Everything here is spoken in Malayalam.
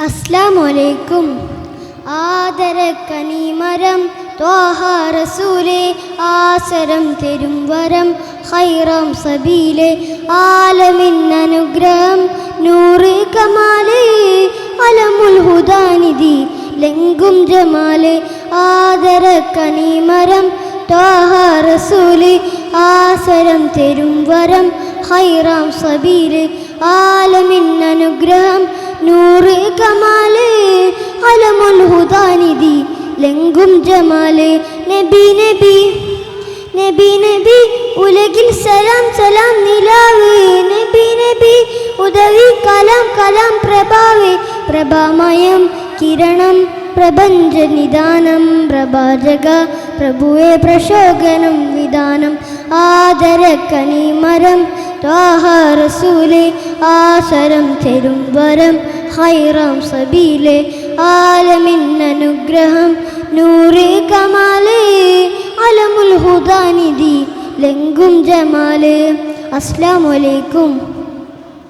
അസ്ലാമലൈക്കും ആദരക്കനിമരം ത്വാഹ റസൂലെ ആസരം തരും വരം ഹൈറാം സബീലെ ആലമിൻ അനുഗ്രഹം നൂറ് കമാലേ അലമുൽ ഹുദാനിധി ലെങ്കും ജമാലെ ആദരക്കനിമരം ത്വാഹ റസൂലെ ആസരം തരും വരം ഹൈറാം സബീലെ ആലമിൻ അനുഗ്രഹം നൂറ് കമാൽ അലമുൽ ഹുദാനിധി ലങ്കും ജമാൽ നബി നബി. നബി നബി ഉലകിൽ സലാം സലാം നിലാവ്. നബി നബി ഉദവി കലാം കലാം പ്രഭാവ്. പ്രഭാമയം കിരണം പ്രപഞ്ച നിദാനം. പ്രഭാജക പ്രഭുവെ പ്രശോകനം വിധാനം. ആദരക്കനിമരം ത്വാഹ റസൂലെ ആശരം തരും വരം ഹൈറാം സബീലെ ആലമിൻ അനുഗ്രഹം നൂറ് കമാലേ അലമുൽ ഹുദാനിധി ജമാലേ. ജമാൽ അസ്ലാമലൈക്കും